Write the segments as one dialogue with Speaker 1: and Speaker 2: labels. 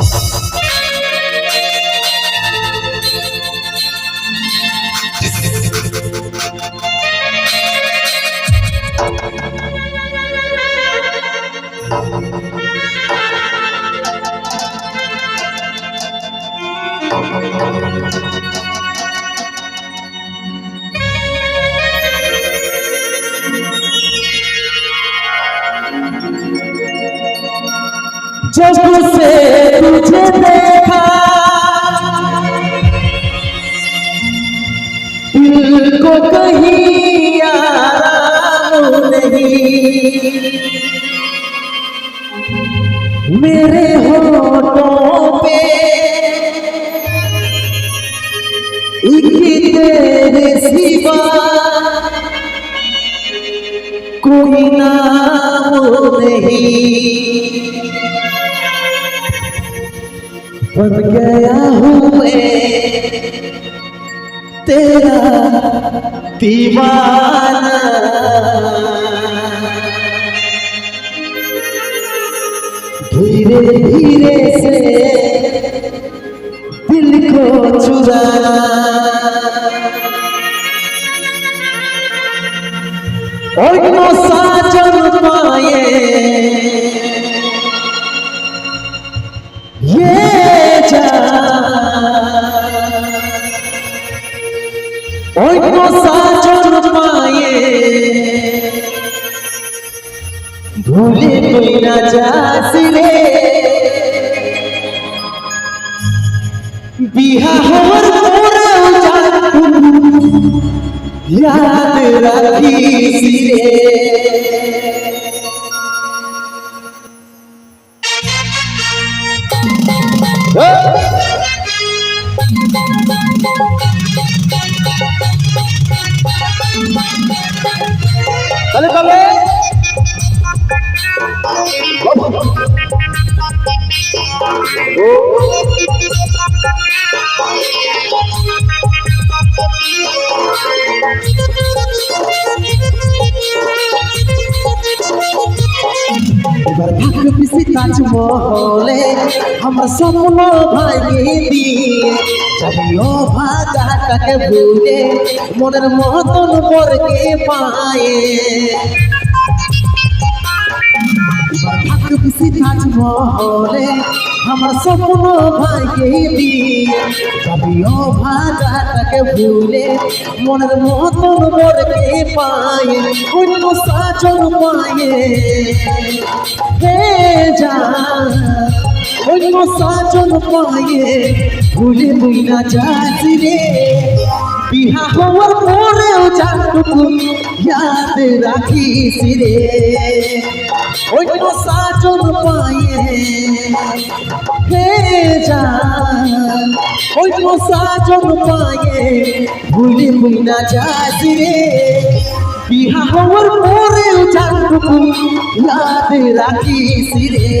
Speaker 1: Música जब से तुझे देखा दिल को कहीं आराम नहीं मेरे होठों पे एक तेरे सिवा कोई नाम नहीं बन गया हूँ मैं। तेरा दीवाना। धीरे धीरे से दिल को चुराना। और साजन पाए ইয়াদ রাখিস রে
Speaker 2: তাহলে তবে
Speaker 1: এবার ভাগ্য পিসি তাজমহলে আমার স্বপ্ন ভাঙিয়ে দিয়ে যাবি ও ভাগাটাকে ভুলে মনের মতন পরকে পায়ে এবার ভাগ্য পিসি তাজমহলে আমার স্বপ্ন ভাইকে দিয়ে যাবি ও ভাগাটাকে ভুলে মনের মতন পরকে পায়ে, অন্য সাজন পায়ে। হে যা, অন্য সাজন পায়ে, ভুলে বুঝা যাস রে। বিহা হওয়ার পরেও জানটুকু ইয়াদ রাখিস রে। অন্য সাজন পায়ে অন্য সাজন পায়ে ভুলে না যাস রে। বিহা হওয়ার পরেও জানটুকু ইয়াদ রাখিস রে।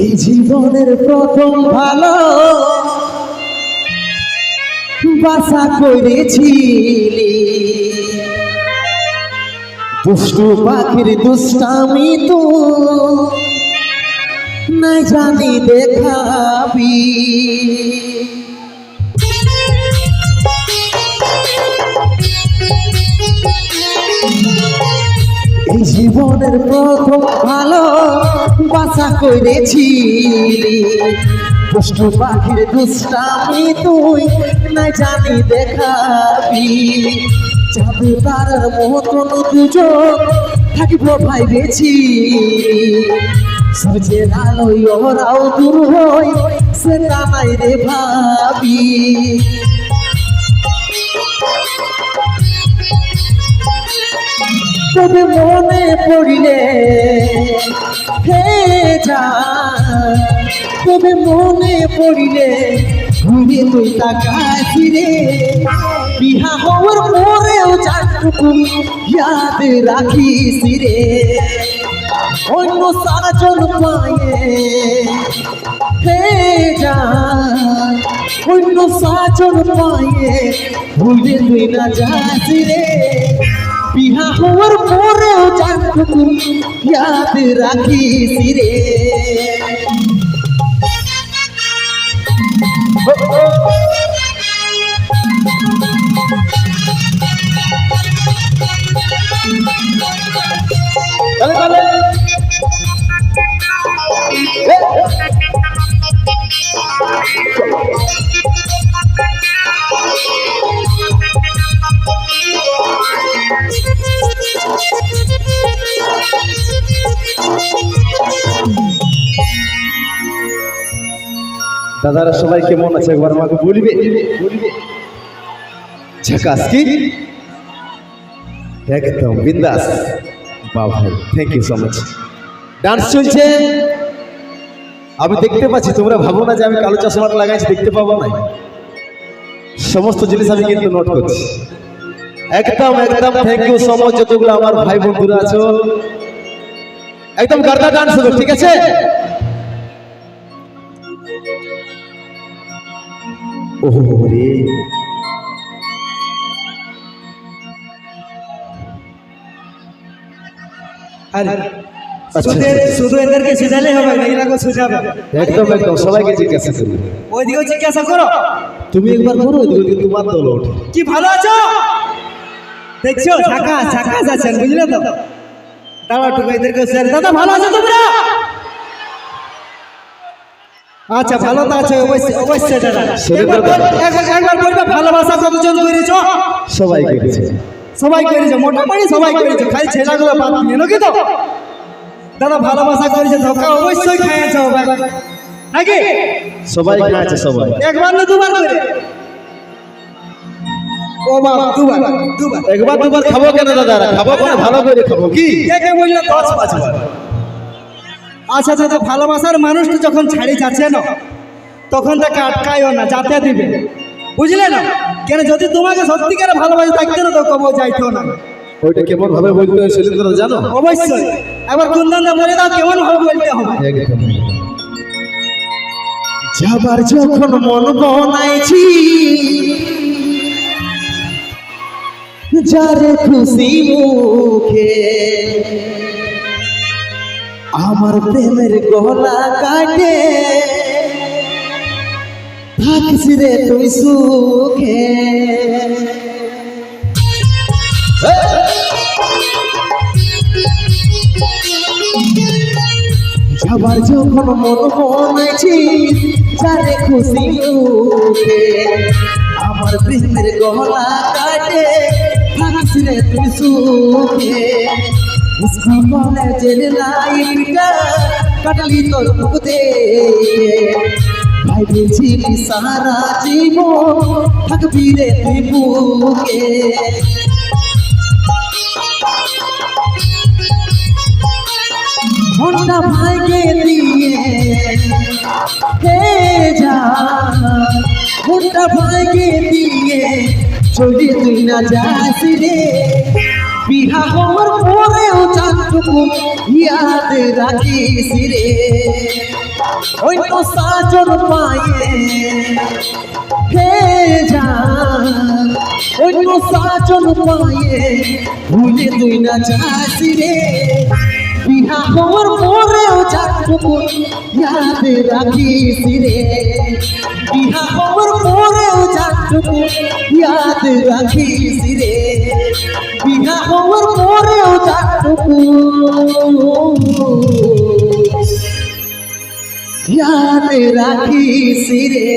Speaker 1: এই জীবনের প্রথম ভালো বাসা করেছিলি। দুষ্টু পাখির দুষ্টামি তো নাই জানি দেখাবি। এই জীবনের প্রথম ভালো বাসা করেছিলি। দুষ্টু পাখির দুষ্টামি তুই নাই জানি দেখাবি। যাবে তার মতন দুজন থাকিব ভাই বেছি সূর্যের আলোয় ওরাও দূর হই সেটা নাই রে ভাবি। তবে মনে পড়িলে। যা, তবে মনে পড়িলে ঘুরে তুই তাকাছি রে বিহা হওয়ার পরেও জানটুকু ইয়াদ রাখিস রে। অন্য সাজন পায়ে হে যা, অন্য সাজন পায়ে ভুলে তুই না যাস রে বিহা হওয়ার পরেও জানটুকু ইয়াদ রাখিস রে
Speaker 2: তাহলে দাদারা সবাই কেমন আছে একবার আমাকে বলবে? একদম, বিন্দাস। বাহ ভাই thank you so much dance চলছে। আমি দেখতে পাচ্ছি, তোমরা ভাবো না যে আমি কালো চশমাটা লাগাইছি, দেখতে পাবো না। সমস্ত জিনিস আমি কিন্তু নোট করছি। একদম একদম থ্যাংক ইউ সো মাচ যতগুলো আমার ভাই বন্ধুরা আছো। একদম গার্দা ডান্স হবে ঠিক আছে? ওহো রে
Speaker 3: আরে
Speaker 2: আচ্ছা,
Speaker 3: শুধু। এদেরকে সুজালে হবে না এগুলাকে সুজাবে?
Speaker 2: একদম একদম সবাইকে জিজ্ঞাসা করি
Speaker 3: ওইদিকেও জিজ্ঞাসা করো।
Speaker 2: তুমি একবার করো ওইদিকে তোমার দল ওঠে।
Speaker 3: কি ভালো আছো? দেখছ? ঝাকাস ঝাকাস আছেন বুঝলে তো? দাঁড়া টুকু এদেরকে দাদা ভালো আছো তোমরা? আচ্ছা ভালো তো আছে অবশ্যই অবশ্যই দাদা। একবার বল- একবার একবার বলবে ভালোবাসা কতজন করেছ?
Speaker 2: সবাই করেছে।
Speaker 3: সবাই করেছে মোটামুটি সবাই করেছে। খালি ছেলেগুলো বাদ দিয়ে নাকি তো? দাদা ভালোবাসা করেছে ধোকা অবশ্যই খাইয়েছে নাকি?
Speaker 2: সবাই আছে সবাই।
Speaker 3: একবার না দুবার করে? ও বাবা দুবার দুবার।
Speaker 2: একবার দুবার খাব কেন দাদা? খাব কেন? ভালো করে খাব কি?
Speaker 3: কে কে বললে? দশ পাঁচ। আচ্ছা দাদা ভালোবাসার মানুষটা যখন ছাড়ি যাচ্ছে না তখন তাকে আটকায়ও না যাতে দিবে। বুঝলে না? কেন যদি তোমাকে সত্যিকারে ভালোবাসে থাকতে না তো কবো যাইতো না।
Speaker 2: ওইটা কেমন ভাবে বলতে হয় সেদিন তোরা জানো?
Speaker 3: অবশ্যই। এবার কুন্দনদা বলে দাও কেমন ভাবে বলতে হবে?
Speaker 1: যাবার যখন মন বনাইছি যারে খুশি মুখে আমার প্রেমের গলা কাটে। থাকিস রে তুই সুখে। যাবার যখন মন বনাইছি যারে খুশি মুখে আমার প্রেমের গলা কাটে থাকিস রে তুই সুখে। কলেজের লাইফটা কাটালি তোর মুখ দেখে ভাইবেছিলি সারা জীবন, থাকবি রে তুই বুকে। ঘণ্টা ভাইকে দিয়ে হে যা ঘণ্টা ভাইকে দিয়ে চলি তুই না যাস রে। বিহা হওয়ার পরেও চাঁদটুকু ইয়াদ রাখিস রে অন্য সাজন পায়ে হে যা অন্য সাজন পায়ে ভুলে তুই না যাস রে। বিহা হওয়ার পরেও চাঁদটুকু ইয়াদ রাখিস রে, বিহা হওয়ার চাঁদটুকু ইয়াদ রাখিস রে বিনা হওয়ার পরেও চাঁদটুকু ইয়াদ রাখিস রে